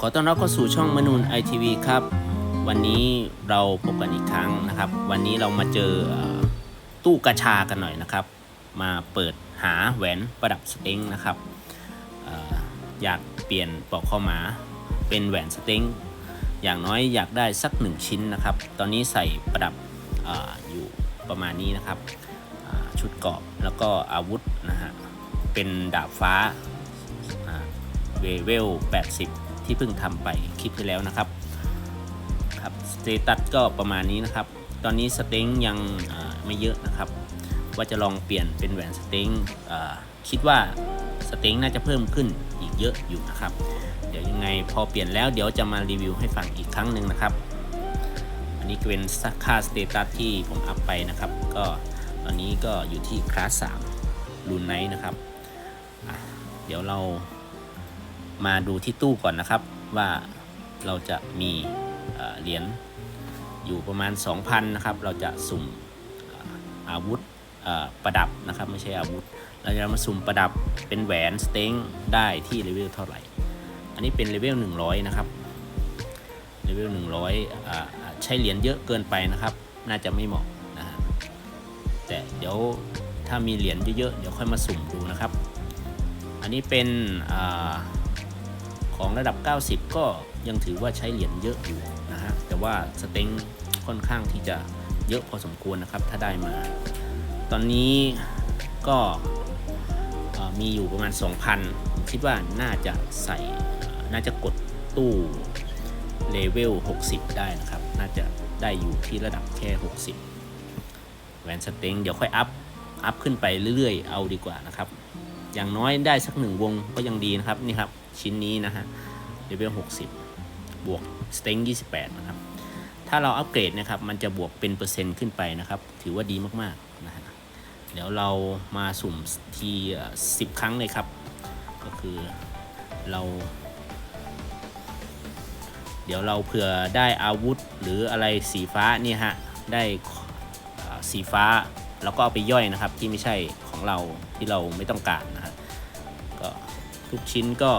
ขอต้อนรับเข้าสู่ช่องมนูนไอทีวีครับ วันนี้เราพบกันอีกครั้งนะครับ วันนี้เรามาเจอตู้กระชากันหน่อยนะครับ มาเปิดหาแหวนประดับสเต็งนะครับออยากเปลี่ยนปลอกคอหมาเป็นแหวนสเต็งอย่างน้อยอยากได้สักหนึ่งชิ้นนะครับ ตอนนี้ใส่ประดับออยู่ประมาณนี้นะครับ ชุดเกราะแล้วก็อาวุธนะฮะเป็นดาบฟ้าเวเวล80 ที่เพิ่งทำไปคลิปที่แล้วนะครับครับสเตตัสก็ประมาณนี้นะครับ ตอนนี้สเต็งยังไม่เยอะนะครับ ว่าจะลองเปลี่ยนเป็นแหวนสเต็งคิดว่าสเต็งน่าจะเพิ่มขึ้นอีกเยอะอยู่นะครับ เดี๋ยวยังไงพอเปลี่ยนแล้วเดี๋ยวจะมารีวิวให้ฟังอีกครั้งหนึ่งนะครับ อันนี้เป็นค่าสเตตัสที่ผมอัพไปนะครับ ก็ตอนนี้ก็อยู่ที่คลาส3รูนไนท์นะครับ เดี๋ยวเรา มาดูที่ตู้ก่อนนะครับ ว่าเราจะมีเหรียญอยู่ประมาณ 2,000นะครับ เราจะสุ่มอาวุธประดับนะครับ ไม่ใช่อาวุธ เราจะมาสุ่มประดับเป็นแหวนสเต็งได้ที่เลเวลเท่าไหร่ อันนี้เป็นเลเวล100 นะครับเลเวล100อ่าใช้เหรียญเยอะเกินไปนะครับ น่าจะไม่เหมาะนะฮะแต่เดี๋ยวถ้ามีเหรียญเยอะๆเดี๋ยวค่อยมาสุ่มดูนะครับ อันนี้เป็นอ ของระดับ 90 ก็ยังถือว่าใช้เหรียญเยอะอยู่นะฮะ แต่ว่าสเต็งค่อนข้างที่จะเยอะพอสมควรนะครับ ถ้าได้มา ตอนนี้ก็มีอยู่ประมาณ 2,000 คิดว่าน่าจะใส่น่าจะกดตู้เลเวล 60 ได้นะครับ น่าจะได้อยู่ที่ระดับแค่ 60 แหวนสเต็งเดี๋ยวค่อยอัพ อัพขึ้นไปเรื่อยๆ เอาดีกว่านะครับ อย่างน้อยได้สักหนึ่งวงก็ยังดีนะครับ นี่ครับ ชิ้นนี้นะฮะเลเวล60 บวกสเต็ง28 นะครับ ถ้าเราอัปเกรดนะครับ มันจะบวกเป็นเปอร์เซ็นต์ขึ้นไปนะครับ ถือว่าดีมากๆนะฮะเดี๋ยวเรามาสุ่มทีสิบครั้งเลยครับ ก็คือเรา เดี๋ยวเราเผื่อได้อาวุธหรืออะไรสีฟ้าเนี่ยฮะ ได้สีฟ้าเราก็เอาไปย่อยนะครับที่ไม่ใช่ของเราที่เราไม่ต้องการนะฮะก็ทุกชิ้นก็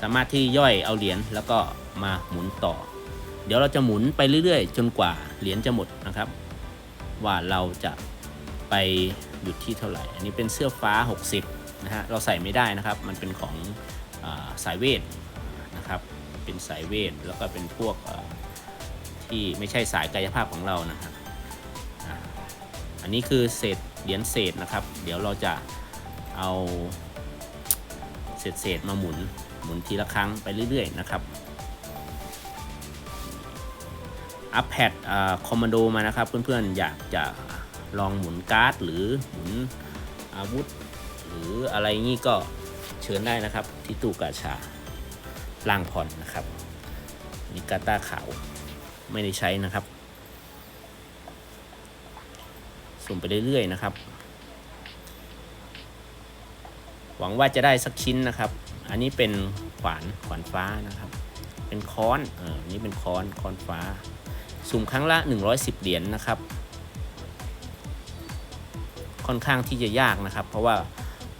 สามารถที่ย่อยเอาเหรียญแล้วก็มาหมุนต่อ เดี๋ยวเราจะหมุนไปเรื่อยๆ จนกว่าเหรียญจะหมดนะครับ ว่าเราจะไปหยุดที่เท่าไหร่ อันนี้เป็นเสื้อฟ้า 60 นะฮะ เราใส่ไม่ได้นะครับ มันเป็นของอสายเวทนะครับ เป็นสายเวทแล้วก็เป็นพวกที่ไม่ใช่สายกายภาพของเรานะฮะอ่าอันนี้คือเศษเหรียญเศษนะครับ เดี๋ยวเราจะเอาเศษเศษมาหมุน หมุนทีละครั้งไปเรื่อยๆนะครับอัพแพดคอมมานโดมานะครับ เพื่อนๆ อยากจะลองหมุนการ์ด หรือหมุนอาวุธ หรืออะไรงี้ก็เชิญได้นะครับ ที่ตู้กาชาล่างผ่อนนะครับมีกาตาขาวไม่ได้ใช้นะครับส่งไปเรื่อยๆนะครับ หวังว่าจะได้สักชิ้นนะครับ อันนี้เป็นขวานขวานฟ้านะครับ เป็นค้อนเออนี่เป็นค้อนค้อนฟ้า สุ่มครั้งละ 110 เหรียญนนะครับ ค่อนข้างที่จะยากนะครับ เพราะว่า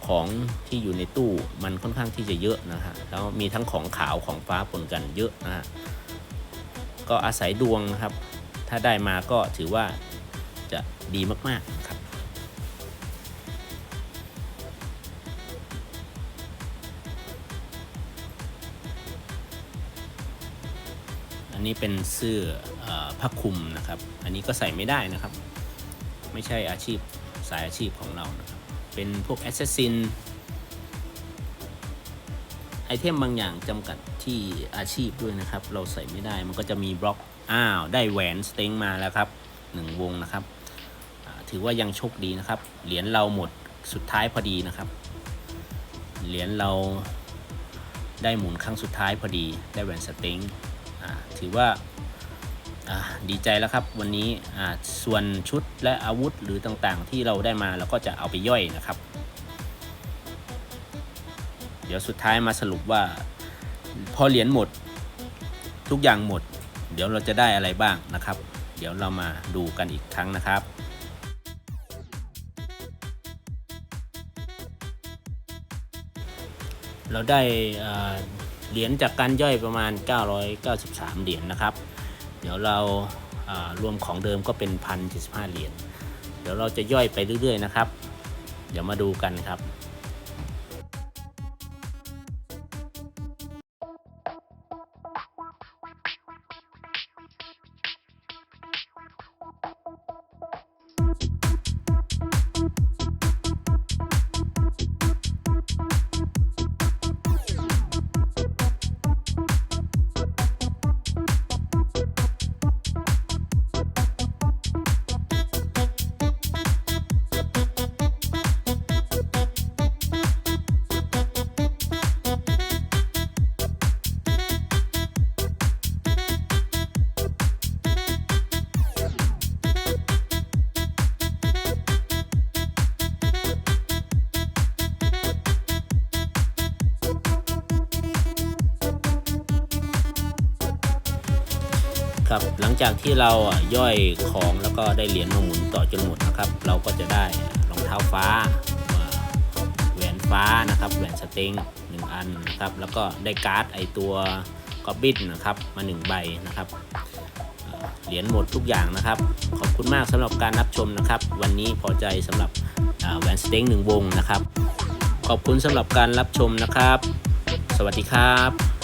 ของที่อยู่ในตู้มันค่อนข้างที่จะเยอะนะฮะแล้วมีทั้งของขาวของฟ้าปนกันเยอะนะฮะก็อาศัยดวงนะครับ ถ้าได้มาก็ถือว่าจะดีมากๆครับ นี้เป็นเสื้ออผ้าคลุมนะครับ อันนี้ก็ใส่ไม่ได้นะครับ ไม่ใช่อาชีพสายอาชีพของเรานะครับ เป็นพวกแอสซัสซินไอเทมบางอย่างจำกัดที่อาชีพด้วยนะครับ เราใส่ไม่ได้มันก็จะมีบล็อกอ้าว ได้แหวนสเต็งมาแล้วครับหนึ่งวงนะครับ ถือว่ายังโชคดีนะครับ เหรียญเราหมดสุดท้ายพอดีนะครับ เหรียญเราได้หมุนครั้งสุดท้ายพอดี ได้แหวนสเต็ง ถือว่าดีใจแล้วครับ วันนี้ส่วนชุดและอาวุธหรือต่างๆ ที่เราได้มาเราก็จะเอาไปย่อยนะครับ เดี๋ยวสุดท้ายมาสรุปว่า พอเหรียญหมด ทุกอย่างหมด เดี๋ยวเราจะได้อะไรบ้างนะครับ เดี๋ยวเรามาดูกันอีกครั้งนะครับเราได้ เหรียญจากการย่อยประมาณ 993 เหรียญนะครับ เดี๋ยวเราารวมของเดิมก็เป็น 1,075 เหรียญ เดี๋ยวเราจะย่อยไปเรื่อยๆนะครับ เดี๋ยวมาดูกันครับ ครับ หลังจากที่เราย่อยของแล้วก็ได้เหรียญมาหมุนต่อจนหมดนะครับ เราก็จะได้รองเท้าฟ้าแหวนฟ้านะครับแหวนสเต็งหนึ่งอันนะครับ แล้วก็ได้การ์ดไอตัวกอบบิทนะครับมาหนึ่งใบนะครับเหรียญหมดทุกอย่างนะครับ ขอบคุณมากสำหรับการรับชมนะครับ วันนี้พอใจสำหรับแหวนสเต็งหนึ่งวงนะครับ ขอบคุณสำหรับการรับชมนะครับ สวัสดีครับ